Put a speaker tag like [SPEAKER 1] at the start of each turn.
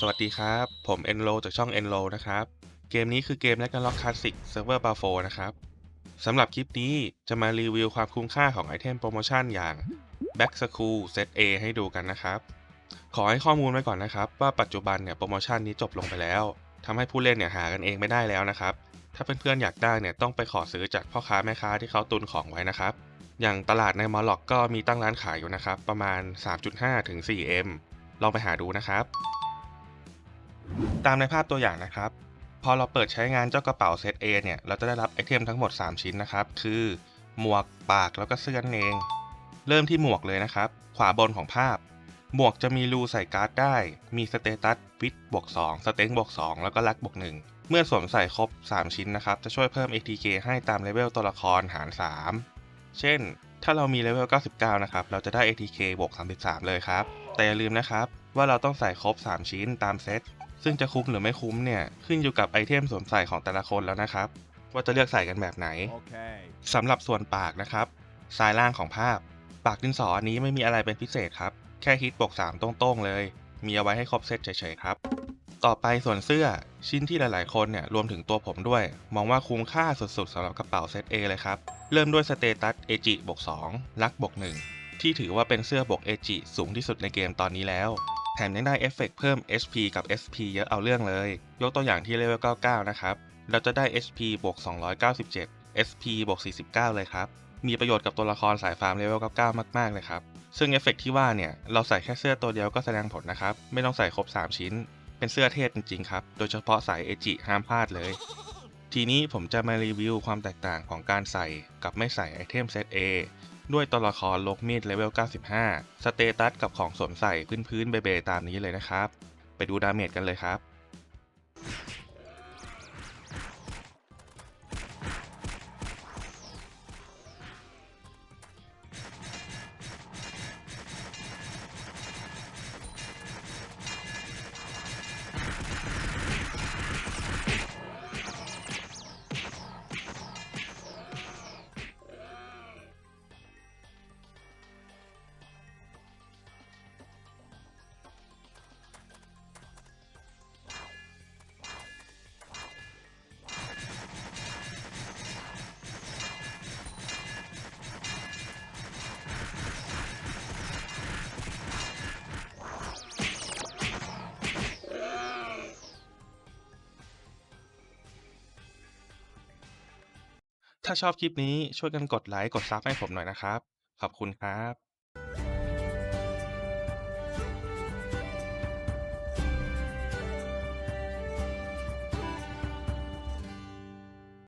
[SPEAKER 1] สวัสดีครับ ผม Enro จากช่อง Enro นะครับ เกมนี้คือเกม Ragnarok Classic Server b a f o นะครับสำหรับคลิปนี้จะมารีวิวความคุ้มค่าของไอเทมโปรโมชั่นอย่าง Back School Set A ให้ดูกันนะครับ ขอให้ข้อมูลไว้ก่อนนะครับ ว่าปัจจุบันเนี่ยโปรโมชั่นนี้จบลงไปแล้วทำให้ผู้เล่นเนี่ยหากันเองไม่ได้แล้วนะครับ ถ้าเพื่อนๆอยากได้เนี่ยต้องไปขอซื้อจากพ่อค้าแม่ค้าที่เขาตุนของไว้นะครับ อย่างตลาดในมอลล็อกก็มีตั้งร้านขายอยู่นะครับประมาณ 3.5ถึง 4M ลองไปหาดูนะครับ ตามในภาพตัวอย่างนะครับ พอเราเปิดใช้งานเจ้ากระเป๋าเซต A เนี่ยเราจะได้รับไอเทมทั้งหมด 3 ชิ้นนะครับ คือ หมวกปากแล้วก็เสื้อนั่นเอง เริ่มที่หมวกเลยนะครับ ขวาบนของภาพ หมวกจะมีรูใส่การ์ดได้ มีสเตตัสฟิตบวก2สเต็งบวก2แล้วก็ลักบวก1เมื่อสวมใส่ครบ 3 ชิ้นนะครับ จะช่วยเพิ่ม ATK ให้ตามเลเวลตัวละครหาร 3 เช่น ถ้าเรามีเลเวล 99 นะครับ เราจะได้ ATK บวก 33 เลยครับ แต่อย่าลืมนะครับว่าเราต้องใส่ครบ 3 ชิ้นตามเซต ซึ่งจะคุ้มหรือไม่คุ้มเนี่ยขึ้นอยู่กับไอเทมสวมใส่ของแต่ละคนแล้วนะครับ ว่าจะเลือกใส่กันแบบไหน
[SPEAKER 2] Okay.
[SPEAKER 1] สำหรับส่วนปากนะครับซ้ายล่างของภาพ ปากดินสออันนี้ไม่มีอะไรเป็นพิเศษครับ แค่ฮิตบวก3ตรงๆเลย มีเอาไว้ให้ครบเซตเฉยๆครับ ต่อไปส่วนเสื้อชิ้นที่หลายๆคนเนี่ยรวมถึงตัวผมด้วย มองว่าคุ้มค่าสุดๆสำหรับกระเป๋าเซต A เลยครับ เริ่มด้วยสเตตัสเอจิบวก2ลักบวก1ที่ถือว่าเป็นเสื้อบวกเอจิสูงที่สุดในเกมตอนนี้แล้ว แถมยังได้เอฟเฟกต์เพิ่ม HP กับ SP เยอะเอาเรื่องเลย ยกตัวอย่างที่เลเวล 99 นะครับ เราจะได้ HP บวก 297 SP บวก 49 เลยครับ มีประโยชน์กับตัวละครสายฟาร์มเลเวล 99 มากๆ เลยครับ ซึ่งเอฟเฟกต์ที่ว่าเนี่ย เราใส่แค่เสื้อตัวเดียวก็แสดงผลนะครับ ไม่ต้องใส่ครบ 3 ชิ้น เป็นเสื้อเทพจริงๆครับ โดยเฉพาะสายเอจิห้ามพลาดเลย ทีนี้ผมจะมารีวิวความแตกต่างของการใส่กับไม่ใส่ไอเทมเซต A ด้วยตัวละครลกมีดเลเวล 95 สเตตัสกับของสวมใส่พื้นๆเบๆตามนี้เลยนะครับ ไปดูดาเมจกันเลยครับ ถ้าชอบคลิปนี้ช่วยกันกดไลค์กดซับให้ผมหน่อยนะครับ ขอบคุณครับ